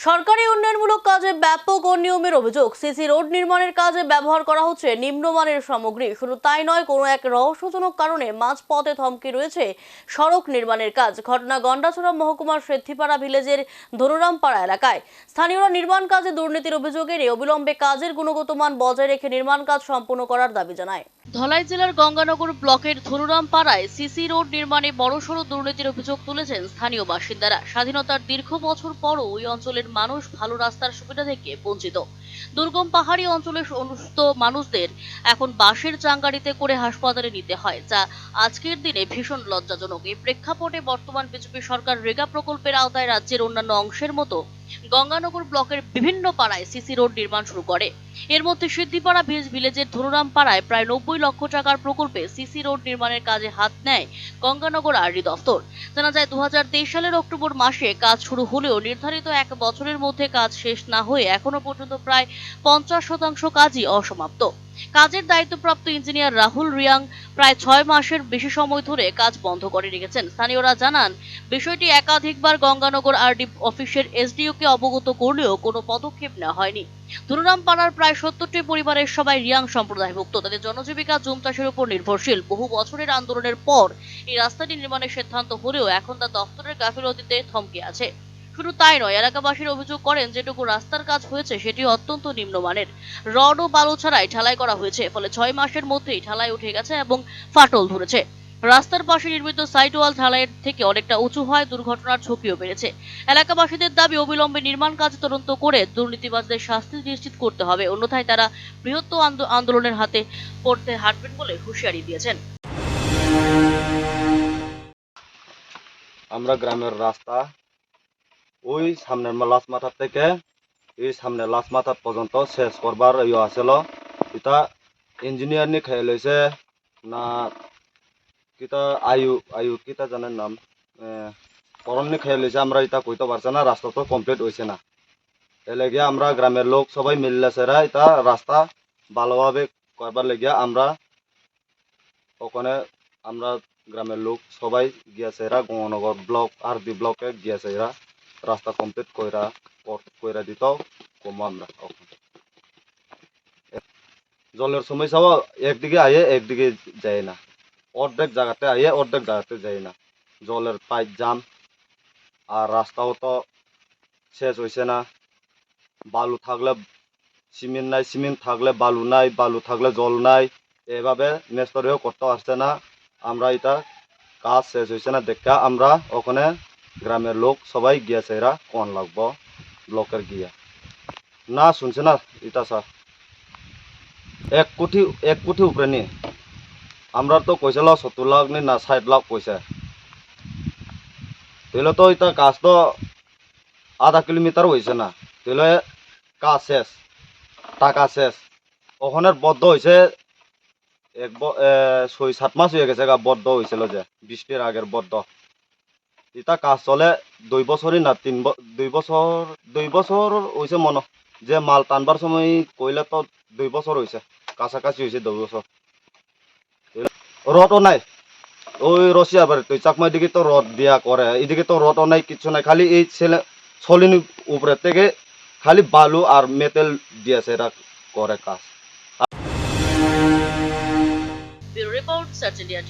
সরকারি উন্নয়নমূলক কাজে ব্যাপক অনিয়মের অভিযোগ। সিসি রোড নির্মাণের কাজে ব্যবহার করা হচ্ছে নিম্নমানের সামগ্রী। শুধু তাই নয়, কোনো এক রহস্যজনক কারণে মাঝপথে থমকে রয়েছে সড়ক নির্মাণের কাজ। ঘটনা গন্ডাছড়া মহকুমার সেদ্ধিপাড়া ভিলেজের ধনুরামপাড়া এলাকায়। স্থানীয়রা নির্মাণ কাজে দুর্নীতির অভিযোগে অবিলম্বে কাজের গুণগত মান বজায় রেখে নির্মাণ কাজ সম্পূর্ণ করার দাবি জানায়। ধলাই জেলার গঙ্গানগর ব্লকের ধনুরাম পাড়ায় সিসি রোড নির্মাণে বড়সড় দুর্নীতির অভিযোগ তুলেছেন স্থানীয় বাসিন্দারা। স্বাধীনতার দীর্ঘ বছর পরও ওই অঞ্চলের মানুষ ভালো রাস্তার সুবিধা থেকে বঞ্চিত। দুর্গম পাহাড়ি অঞ্চলের অনুষ্ঠিত মানুষদের এখন বাঁশের চাঙ্গাড়িতে করে হাসপাতালে নিতে হয়, যা আজকের দিনে ভীষণ লজ্জাজনক। এই প্রেক্ষাপটে বর্তমান বিজেপি সরকার রেগা প্রকল্পের আওতায় রাজ্যের অন্যান্য অংশের মতো গঙ্গানগর ব্লকের বিভিন্ন পাড়ায় সিসি রোড নির্মাণ শুরু করে। এর মধ্যে সিদ্ধিপাড়া ভিজ ভিলেজের ধনুরাম পাড়ায় প্রায় নব্বই লক্ষ টাকার প্রকল্পে সিসি রোড নির্মাণের কাজে হাত নেয় গঙ্গানগর আরডি দফতর। জানা যায় দু হাজার তেইশ সালের অক্টোবর মাসে কাজ শুরু হলেও নির্ধারিত এক বছরের মধ্যে কাজ শেষ না হয়ে এখনও পর্যন্ত প্রায় পঞ্চাশ শতাংশ কাজই অসমাপ্ত। কাজের দায়িত্বপ্রাপ্ত ইঞ্জিনিয়ার রাহুল রিয়াং প্রায় ছয় মাসের বেশি সময় ধরে কাজ বন্ধ করে রেখেছেন। স্থানীয়রা জানান, বিষয়টি একাধিকবার গঙ্গানগর আরডি অফিসের এসডিওকে অবগত করলেও কোনো পদক্ষেপ নেওয়া হয়নি। ধনুরাম পাড়ার প্রায় সত্তরটি পরিবারের সবাই রিয়াং সম্প্রদায়ভুক্ত। তাদের জনজীবিকা জুম চাষের উপর নির্ভরশীল। বহু বছরের আন্দোলনের পর এই রাস্তাটি নির্মাণের সিদ্ধান্ত হলেও এখন তা দপ্তরের গাফিলতিতে থমকে আছে। শুধু তাই নয়, এলাকাবাসীর অভিযোগ করেন যেটুকু রাস্তার কাজ হয়েছে সেটি অত্যন্ত নিম্নমানের। রড ও বালু ছাড়াই ঢালাই করা হয়েছে, ফলে ছয় মাসের মধ্যেই ঢালাই উঠে গেছে এবং ফাটল ধরেছে। রাস্তার পাশে নির্মিত সাইড ওয়াল ঢালাইয়ের থেকে অনেকটা উঁচু হয় দুর্ঘটনার ঝুঁকিও বেড়েছে। এলাকাবাসীদের দাবি, অবিলম্বে নির্মাণ কাজ তদন্ত করে দুর্নীতিবাজদের শাস্তি নিশ্চিত করতে হবে। অন্যথায় তারা বৃহত্তর আন্দোলনের হাতে পড়তে হাঁটবেন বলে হুঁশিয়ারি দিয়েছেন। আমরা গ্রামের রাস্তা ওই সামনের লাশ মাথার থেকে, এই সামনে লাশ মাথার পর্যন্ত শেষ করবার ইয়ে আসল এটা ইঞ্জিনিয়ার নি খেয়ে লইছে না কিতা আয়ু আয়ু কিতা জানেন নাম? করণ নি খেয়ে লইছে আমরা এটা কইতে পারছে না, রাস্তা তো কমপ্লিট হয়েছে না। এর লেগে আমরা গ্রামের লোক সবাই মিললেছেরা এটা রাস্তা ভালোভাবে করবার লেগে আমরা ওখানে আমরা গ্রামের লোক সবাই গিয়েছে এরা গঙ্গনগর ব্লক আর ডি ব্লকে গিয়েছে এরা রাস্তা কমপ্লিট কইরা কইরা দিত কম আমরা জলের সমস্যাও একদিকে আয়ে একদিকে যায় না। অর্ধেক জায়গাতে আয়ে অর্ধেক জায়গাতে যায় না। জলের পাইপ জাম, আর রাস্তাও তো শেষ হয়েছে না। বালু থাকলে সিমেন্ট নাই, সিমেন্ট থাকলে বালু নাই, বালু থাকলে জল নাই। এভাবে মেস্তরেও করতে পারছে না। আমরা এটা কাজ শেষ হয়েছে না, দেখা আমরা ওখানে গ্রামের লোক সবাই গিয়েছে এরা কোন লাগবো? ব্লকের গিয়া। না শুনছে না এটা স্যার। এক কোটি এক কোটি উপরে নিয়ে আমরা তো কইছিল সত্তর লাখ নি না ষাট লাখ পয়সা। তাহলে তো এটা কাজ তো আধা কিলোমিটার হয়েছে না। তাহলে কাজ শেষ, টাকা শেষ। ওখানের বদ্ধ হয়েছে এক ছয় সাত মাস হয়ে গেছে গা বদ্ধ হয়েছিল যে, বৃষ্টির আগের বদ্ধ। এটা কাজ চলে দুই বছরই না তিন দুই বছর দুই বছর হয়েছে মনে। যে মাল টানবার সময় কইলে তো দুই বছর হয়েছে কাছাকাছি হয়েছে দুই বছর রডও নাই। ওই রশিয়া বাড়ি তুই চাকমার দিকে তো রড দিয়া করে এদিকে তো রডও নাই, কিছু নাই। খালি এই ছেলে ছলিনি উপরে থেকে খালি বালু আর মেটেল দিয়েছে এরা করে কাজ। Report search India